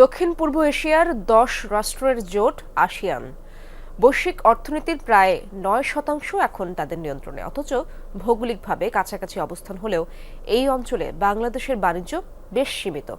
দক্ষিণ পূর্ব এশিয়ার দশ রাষ্ট্রের জোট আসিয়ান। বৈশ্বিক অর্থনীতির প্রায় নয় শতাংশ এখন তাদের নিয়ন্ত্রণে, অথচ ভৌগোলিকভাবে কাছাকাছি অবস্থান হলেও এই অঞ্চলে বাংলাদেশের বাণিজ্য বেশ সীমিত।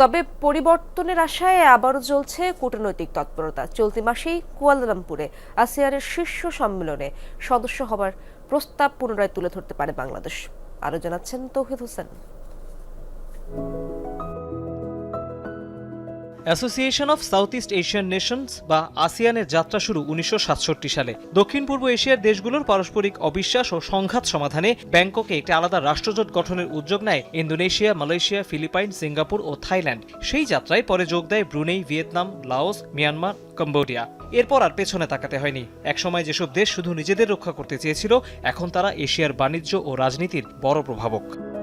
তবে পরিবর্তনের আশায় আবারও চলছে কূটনৈতিক তৎপরতা। চলতি মাসেই কুয়ালালামপুরে আসিয়ানের শীর্ষ সম্মেলনে সদস্য হবার প্রস্তাব পুনরায় তুলে ধরতে পারে বাংলাদেশ। আরও জানাচ্ছেন Touhid Hossain. Association of south east Asian nations বা আসিয়ানের যাত্রা শুরু উনিশশো সাতষট্টি সালে। দক্ষিণ পূর্ব এশিয়ার দেশগুলোর পারস্পরিক অবিশ্বাস ও সংঘাত সমাধানে ব্যাংককে একটি আলাদা রাষ্ট্রজোট গঠনের উদ্যোগ নেয় ইন্দোনেশিয়া, মালয়েশিয়া, ফিলিপাইন, সিঙ্গাপুর ও থাইল্যান্ড। সেই যাত্রায় পরে যোগ দেয় Brunei, Vietnam, Laos, Myanmar, Cambodia. এরপর আর পেছনে তাকাতে হয়নি। একসময় যেসব দেশ শুধু নিজেদের রক্ষা করতে চেয়েছিল, এখন তারা এশিয়ার বাণিজ্য ও রাজনীতির বড় প্রভাবক।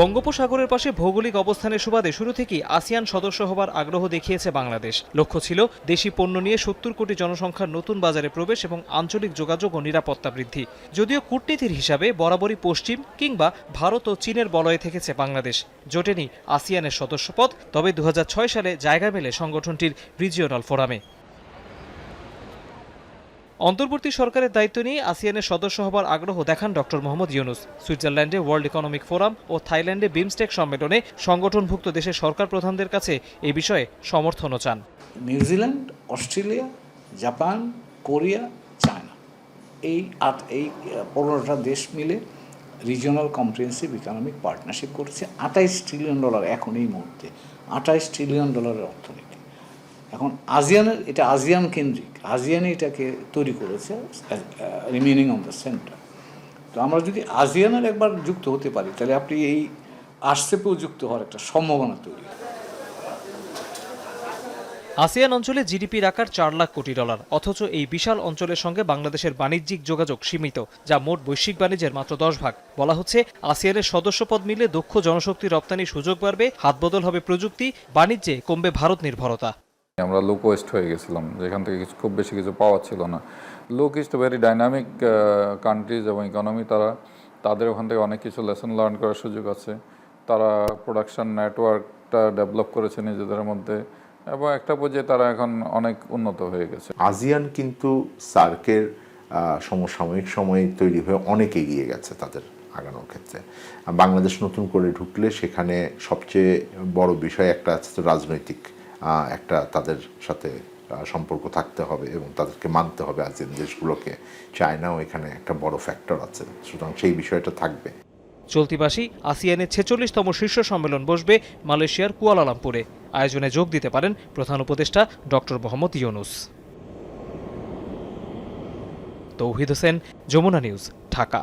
বঙ্গোপসাগরের পাশে ভৌগোলিক অবস্থানের সুবাদে শুরু থেকেই আসিয়ান সদস্য হবার আগ্রহ দেখিয়েছে বাংলাদেশ। লক্ষ্য ছিল দেশি পণ্য নিয়ে সত্তর কোটি জনসংখ্যার নতুন বাজারে প্রবেশ এবং আঞ্চলিক যোগাযোগ ও নিরাপত্তা বৃদ্ধি। যদিও কূটনীতির হিসাবে বরাবরই পশ্চিম কিংবা ভারত ও চীনের বলয়ে থেকেছে বাংলাদেশ। জোটেনি আসিয়ানের সদস্যপদ, তবে দু হাজার ছয় সালে জায়গা মেলে সংগঠনটির রিজিওনাল ফোরামে। অন্তর্বর্তী সরকারের দায়িত্ব নিয়ে আসিয়ানের সদস্য হবার আগ্রহ দেখান ডক্টর মোহাম্মদ ইউনুস। সুইজারল্যান্ডে ওয়ার্ল্ড ইকোনমিক ফোরাম ও থাইল্যান্ডে বিমস্টেক সম্মেলনে সংগঠনভুক্ত দেশের সরকার প্রধানদের কাছে এ বিষয়ে সমর্থনও চান। New Zealand, Australia, Japan, Korea, China এই আট, এই পনেরোটা দেশ মিলে রিজিওনাল কম্প্রিহেন্সিভ ইকোনমিক পার্টনারশিপ করেছে। আঠাইশ ট্রিলিয়ন ডলার এখন এই মুহূর্তে। আঠাইশ ট্রিলিয়ন ডলারের অর্থনীতি। এখন আজিয়ানের এটা আজিয়ান কেন্দ্রিক। আজিয়ানে এটাকে তৈরি করেছে রিমেনিং অন দ্য সেন্টার তো আমরা যদি আজিয়ানের একবার যুক্ত হতে পারি, তাহলে আপনি এই আরসেপেও যুক্ত হওয়ার একটা সম্ভাবনা তৈরি। আসিয়ান অঞ্চলে জিডিপির আকার চার লাখ কোটি ডলার, অথচ এই বিশাল অঞ্চলের সঙ্গে বাংলাদেশের বাণিজ্যিক যোগাযোগ সীমিত, যা মোট বৈশ্বিক বাণিজ্যের মাত্র দশ ভাগ। বলা হচ্ছে আসিয়ানের সদস্যপদ মিলে দক্ষ জনশক্তি রপ্তানির সুযোগ বাড়বে, হাতবদল হবে প্রযুক্তি, বাণিজ্যে কমবে ভারত নির্ভরতা। আমরা লো কোয়েস্ট হয়ে গেছিলাম, যেখান থেকে কিছু খুব বেশি কিছু পাওয়া ছিল না। Low east very dynamic countries এবং ইকোনমি তারা তাদের ওখান থেকে অনেক কিছু লেসন লার্ন করার সুযোগ আছে। তারা প্রোডাকশন নেটওয়ার্কটা ডেভেলপ করেছে নিজেদের মধ্যে এবং একটা পর্যায়ে তারা এখন অনেক উন্নত হয়ে গেছে। আজিয়ান কিন্তু সার্কের সমসাময়িক সময়ে তৈরি হয়ে অনেক এগিয়ে গেছে তাদের আগানোর ক্ষেত্রে। বাংলাদেশ নতুন করে ঢুকলে সেখানে সবচেয়ে বড় বিষয় একটা আছে তো রাজনৈতিক একটা তাদের সাথে সম্পর্ক থাকতে হবে এবং তাদেরকে মানতে হবে আজিয়ান দেশগুলোকে। চায়নাও এখানে একটা বড় ফ্যাক্টর আছে, সুতরাং সেই বিষয়টা থাকবে। চলতি মাসেই আসিয়ানের ছেচল্লিশতম শীর্ষ সম্মেলন বসবে মালয়েশিয়ার কুয়ালালামপুরে। আয়োজনে যোগ দিতে পারেন প্রধান উপদেষ্টা ডক্টর মোহাম্মদ ইউনুস। তৌহিদ হোসেন, যমুনা নিউজ, ঢাকা।